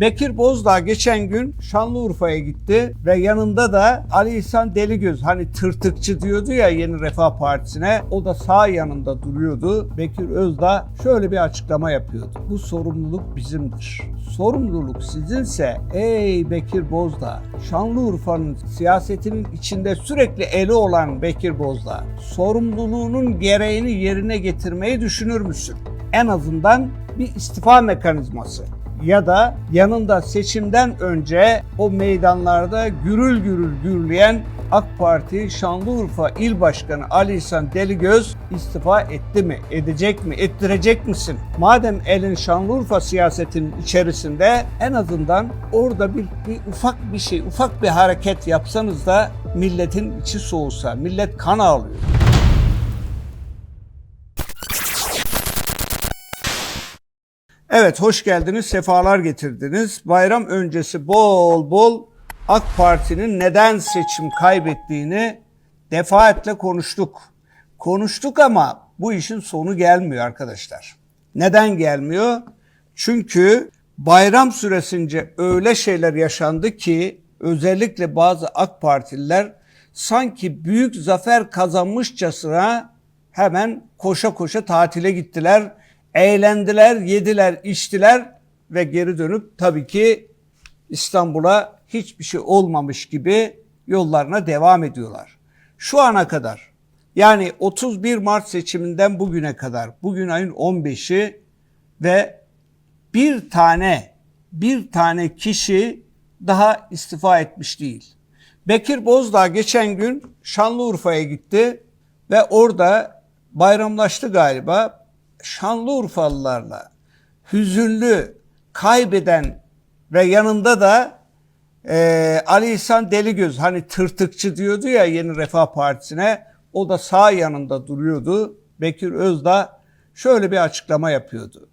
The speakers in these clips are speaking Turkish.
Bekir Bozdağ geçen gün Şanlıurfa'ya gitti ve yanında da Ali İhsan Deligöz hani tırtıkçı diyordu ya Yeni Refah Partisi'ne o da sağ yanında duruyordu. Bekir Özdağ şöyle bir açıklama yapıyordu. Bu sorumluluk bizimdir. Sorumluluk sizinse ey Bekir Bozdağ, Şanlıurfa'nın siyasetinin içinde sürekli eli olan Bekir Bozdağ, sorumluluğunun gereğini yerine getirmeyi düşünür müsün? En azından bir istifa mekanizması ya da yanında seçimden önce o meydanlarda gürül gürül gürleyen AK Parti Şanlıurfa İl Başkanı Ali İhsan Deligöz istifa etti mi? Edecek mi? Ettirecek misin? Madem elin Şanlıurfa siyasetinin içerisinde en azından orada bir, bir ufak bir şey, ufak bir hareket yapsanız da milletin içi soğusa, millet kan ağlıyor. Evet hoş geldiniz, sefalar getirdiniz. Bayram öncesi bol bol AK Parti'nin neden seçim kaybettiğini defaatle konuştuk. Konuştuk ama bu işin sonu gelmiyor arkadaşlar. Neden gelmiyor? Çünkü bayram süresince öyle şeyler yaşandı ki özellikle bazı AK Partililer sanki büyük zafer kazanmışçasına hemen koşa koşa tatile gittiler. Eğlendiler, yediler, içtiler ve geri dönüp tabii ki İstanbul'a hiçbir şey olmamış gibi yollarına devam ediyorlar. Şu ana kadar yani 31 Mart seçiminden bugüne kadar, bugün ayın 15'i ve bir tane bir tane kişi daha istifa etmiş değil. Bekir Bozdağ geçen gün Şanlıurfa'ya gitti ve orada bayramlaştı galiba. Şanlıurfalılarla hüzünlü, kaybeden ve yanında da e, Ali İhsan Deligöz hani tırtıkçı diyordu ya Yeni Refah Partisi'ne o da sağ yanında duruyordu. Bekir Özdağ şöyle bir açıklama yapıyordu.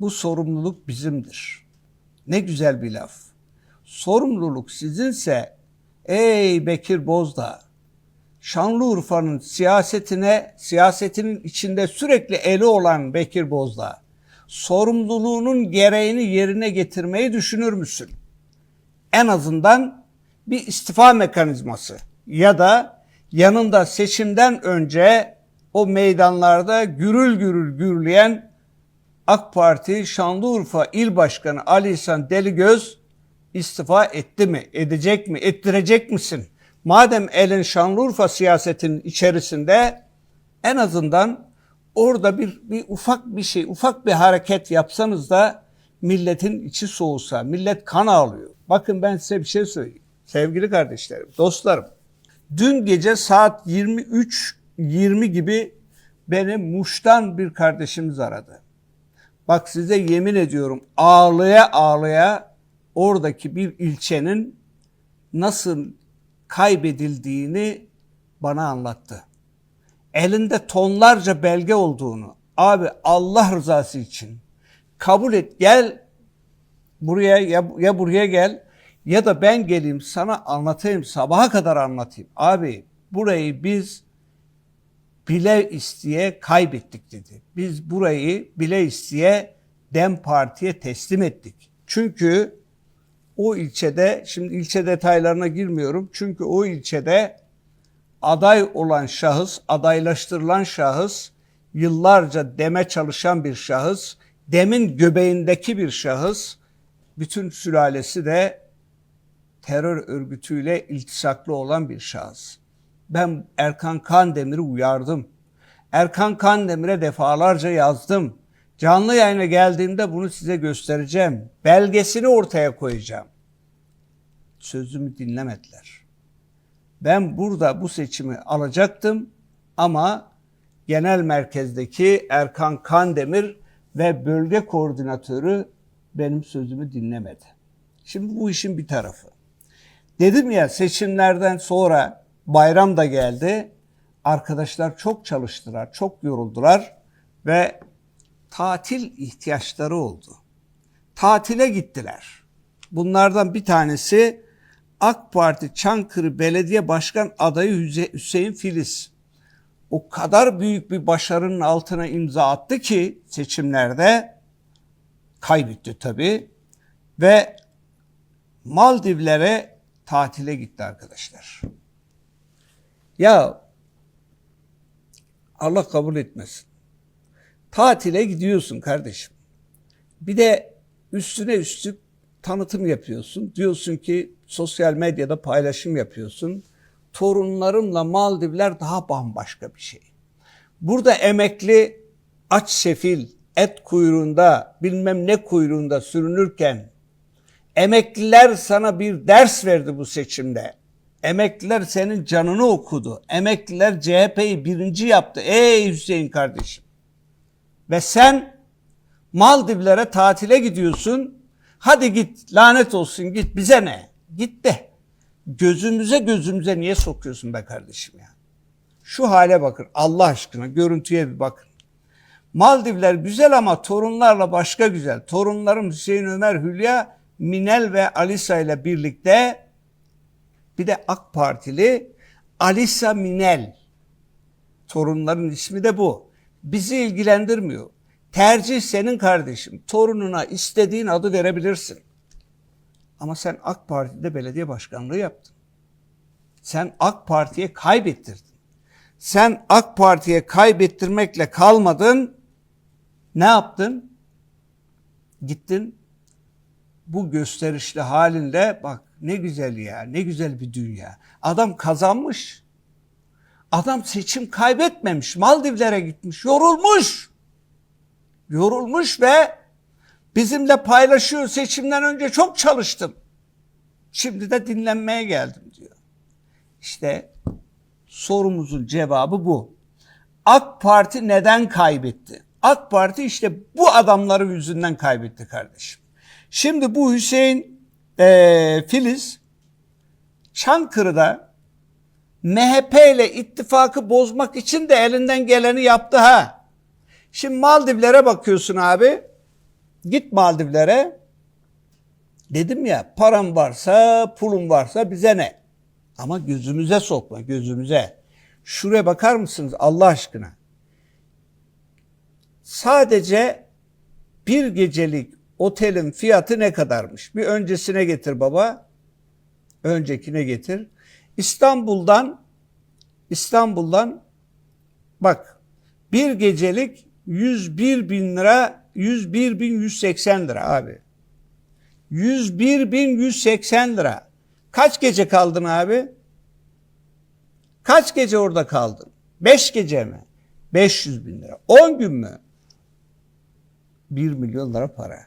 Bu sorumluluk bizimdir. Ne güzel bir laf. Sorumluluk sizinse ey Bekir Bozdağ, Şanlıurfa'nın siyasetine, siyasetinin içinde sürekli eli olan Bekir Bozdağ, sorumluluğunun gereğini yerine getirmeyi düşünür müsün? En azından bir istifa mekanizması ya da yanında seçimden önce o meydanlarda gürül gürül gürleyen AK Parti Şanlıurfa İl Başkanı Ali İhsan Deligöz istifa etti mi? Edecek mi? Ettirecek misin? Madem elin Şanlıurfa siyasetinin içerisinde en azından orada bir, bir ufak bir şey, ufak bir hareket yapsanız da milletin içi soğusa, millet kan ağlıyor. Bakın ben size bir şey söyleyeyim. Sevgili kardeşlerim, dostlarım. Dün gece saat 23.20 gibi beni Muş'tan bir kardeşimiz aradı. Bak size yemin ediyorum ağlaya ağlaya oradaki bir ilçenin nasıl kaybedildiğini bana anlattı. Elinde tonlarca belge olduğunu, abi Allah rızası için kabul et gel buraya ya, ya buraya gel ya da ben geleyim sana anlatayım sabaha kadar anlatayım. Abi burayı biz bile isteye kaybettik dedi. Biz burayı bile isteye Dem Parti'ye teslim ettik. Çünkü o ilçede, şimdi ilçe detaylarına girmiyorum. Çünkü o ilçede aday olan şahıs, adaylaştırılan şahıs, yıllarca deme çalışan bir şahıs, demin göbeğindeki bir şahıs, bütün sülalesi de terör örgütüyle iltisaklı olan bir şahıs. Ben Erkan Kandemir'i uyardım. Erkan Kandemir'e defalarca yazdım. Canlı yayına geldiğimde bunu size göstereceğim. Belgesini ortaya koyacağım. Sözümü dinlemediler. Ben burada bu seçimi alacaktım ama genel merkezdeki Erkan Kandemir ve bölge koordinatörü benim sözümü dinlemedi. Şimdi bu işin bir tarafı. Dedim ya seçimlerden sonra bayram da geldi. Arkadaşlar çok çalıştılar, çok yoruldular ve tatil ihtiyaçları oldu. Tatile gittiler. Bunlardan bir tanesi AK Parti Çankırı Belediye Başkan adayı Hüseyin Filiz. O kadar büyük bir başarının altına imza attı ki seçimlerde kaybetti tabii. ve Maldivlere tatile gitti arkadaşlar. Ya Allah kabul etmesin. Tatile gidiyorsun kardeşim. Bir de üstüne üstlük tanıtım yapıyorsun. Diyorsun ki sosyal medyada paylaşım yapıyorsun. Torunlarımla Maldivler daha bambaşka bir şey. Burada emekli aç sefil et kuyruğunda bilmem ne kuyruğunda sürünürken emekliler sana bir ders verdi bu seçimde. Emekliler senin canını okudu. Emekliler CHP'yi birinci yaptı. Ey Hüseyin kardeşim. Ve sen Maldivlere tatile gidiyorsun. Hadi git lanet olsun git bize ne? Git de. Gözümüze gözümüze niye sokuyorsun be kardeşim ya? Şu hale bakın Allah aşkına görüntüye bir bakın. Maldivler güzel ama torunlarla başka güzel. Torunlarım Hüseyin Ömer Hülya, Minel ve Alisa ile birlikte bir de AK Partili Alisa Minel. Torunların ismi de bu. Bizi ilgilendirmiyor. Tercih senin kardeşim. Torununa istediğin adı verebilirsin. Ama sen AK Parti'de belediye başkanlığı yaptın. Sen AK Parti'ye kaybettirdin. Sen AK Parti'ye kaybettirmekle kalmadın. Ne yaptın? Gittin bu gösterişli halinle bak ne güzel ya ne güzel bir dünya. Adam kazanmış. Adam seçim kaybetmemiş. Maldivlere gitmiş. Yorulmuş. Yorulmuş ve bizimle paylaşıyor. Seçimden önce çok çalıştım. Şimdi de dinlenmeye geldim diyor. İşte sorumuzun cevabı bu. AK Parti neden kaybetti? AK Parti işte bu adamların yüzünden kaybetti kardeşim. Şimdi bu Hüseyin e, Filiz Çankırı'da MHP ile ittifakı bozmak için de elinden geleni yaptı ha. Şimdi Maldivlere bakıyorsun abi. Git Maldivlere. Dedim ya param varsa pulum varsa bize ne? Ama gözümüze sokma gözümüze. Şuraya bakar mısınız Allah aşkına? Sadece bir gecelik otelin fiyatı ne kadarmış? Bir öncesine getir baba. Öncekine getir. İstanbul'dan İstanbul'dan bak bir gecelik 101 bin lira 101 bin 180 lira abi. 101 bin 180 lira. Kaç gece kaldın abi? Kaç gece orada kaldın? 5 gece mi? 500 bin lira. 10 gün mü? 1 milyon lira para.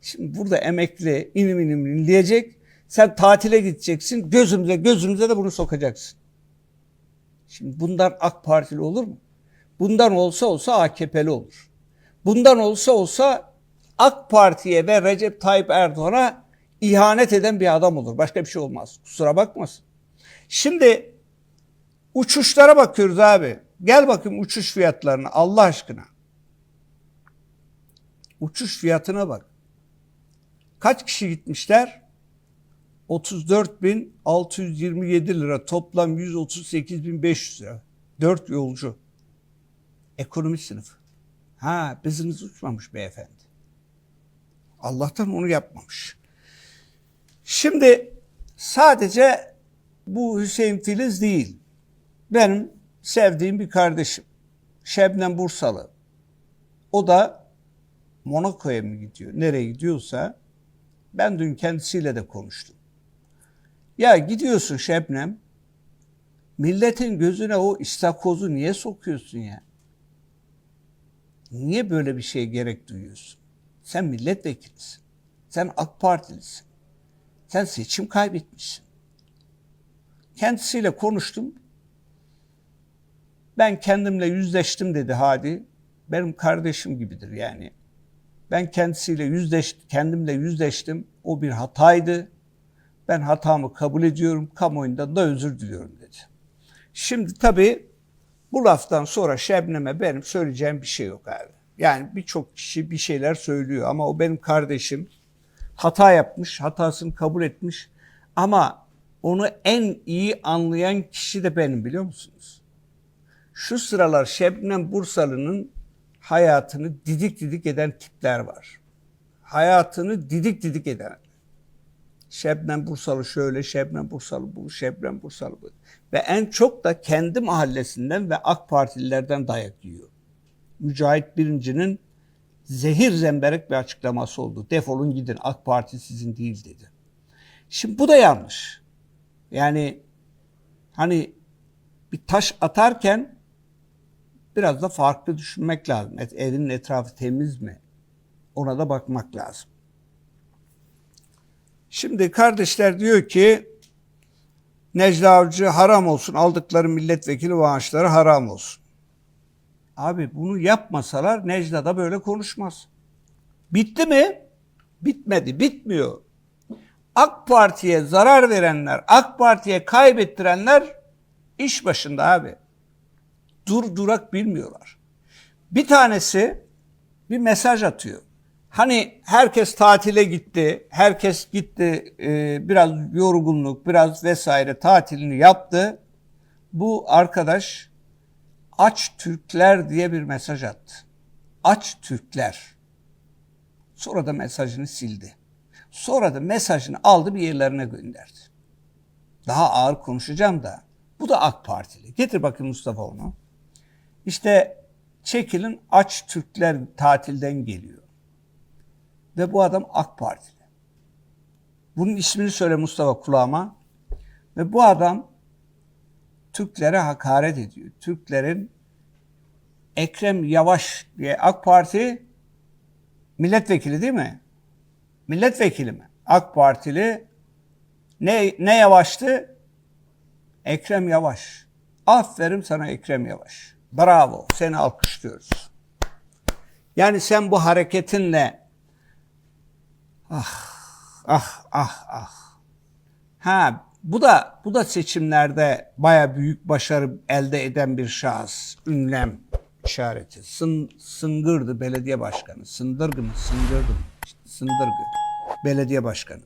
Şimdi burada emekli inim inim inleyecek. Sen tatile gideceksin. Gözümüze gözümüze de bunu sokacaksın. Şimdi bundan AK Partili olur mu? Bundan olsa olsa AKP'li olur. Bundan olsa olsa AK Parti'ye ve Recep Tayyip Erdoğan'a ihanet eden bir adam olur. Başka bir şey olmaz. Kusura bakmasın. Şimdi uçuşlara bakıyoruz abi. Gel bakayım uçuş fiyatlarına Allah aşkına. Uçuş fiyatına bak. Kaç kişi gitmişler? 34.627 lira. Toplam 138.500 lira. 4 yolcu. Ekonomi sınıfı. Ha bizimiz uçmamış beyefendi. Allah'tan onu yapmamış. Şimdi sadece bu Hüseyin Filiz değil. Benim sevdiğim bir kardeşim. Şebnem Bursalı. O da Monaco'ya mı gidiyor? Nereye gidiyorsa ben dün kendisiyle de konuştum. Ya gidiyorsun Şebnem, milletin gözüne o istakozu niye sokuyorsun ya? Niye böyle bir şeye gerek duyuyorsun? Sen milletvekilisin. Sen AK Partilisin. Sen seçim kaybetmişsin. Kendisiyle konuştum. Ben kendimle yüzleştim dedi Hadi. Benim kardeşim gibidir yani. Ben kendisiyle yüzleş, kendimle yüzleştim. O bir hataydı. Ben hatamı kabul ediyorum. Kamuoyundan da özür diliyorum dedi. Şimdi tabii bu laftan sonra Şebnem'e benim söyleyeceğim bir şey yok abi. Yani birçok kişi bir şeyler söylüyor ama o benim kardeşim. Hata yapmış, hatasını kabul etmiş. Ama onu en iyi anlayan kişi de benim biliyor musunuz? Şu sıralar Şebnem Bursalı'nın hayatını didik didik eden tipler var. hayatını didik didik eden. Şebnem Bursalı şöyle, Şebnem Bursalı bu, Şebnem Bursalı bu. Ve en çok da kendi mahallesinden ve AK Partililerden dayak yiyor. Mücahit Birinci'nin zehir zemberek bir açıklaması oldu. Defolun gidin AK Parti sizin değil dedi. Şimdi bu da yanlış. Yani hani bir taş atarken biraz da farklı düşünmek lazım. Et, evinin etrafı temiz mi? Ona da bakmak lazım. Şimdi kardeşler diyor ki Necla Avcı haram olsun, aldıkları milletvekili maaşları haram olsun. Abi bunu yapmasalar Necla da böyle konuşmaz. Bitti mi? Bitmedi, bitmiyor. AK Parti'ye zarar verenler, AK Parti'ye kaybettirenler iş başında abi. Dur durak bilmiyorlar. Bir tanesi bir mesaj atıyor. Hani herkes tatile gitti, herkes gitti e, biraz yorgunluk, biraz vesaire tatilini yaptı. Bu arkadaş aç Türkler diye bir mesaj attı. Aç Türkler. Sonra da mesajını sildi. Sonra da mesajını aldı bir yerlerine gönderdi. Daha ağır konuşacağım da bu da AK Partili. Getir bakayım Mustafa onu. İşte çekilin aç Türkler tatilden geliyor. Ve bu adam AK Partili. Bunun ismini söyle Mustafa kulağıma. Ve bu adam Türklere hakaret ediyor. Türklerin Ekrem Yavaş diye AK Parti milletvekili değil mi? Milletvekili mi? AK Partili ne, ne yavaştı? Ekrem Yavaş. Aferin sana Ekrem Yavaş. Bravo. Seni alkışlıyoruz. Yani sen bu hareketinle ah ah ah ah ha bu da bu da seçimlerde baya büyük başarı elde eden bir şahıs. Ünlem işareti. Sın, Sıngırdı belediye başkanı. Sındırgı mı? Sıngırdı mı? Sındırgı belediye başkanı.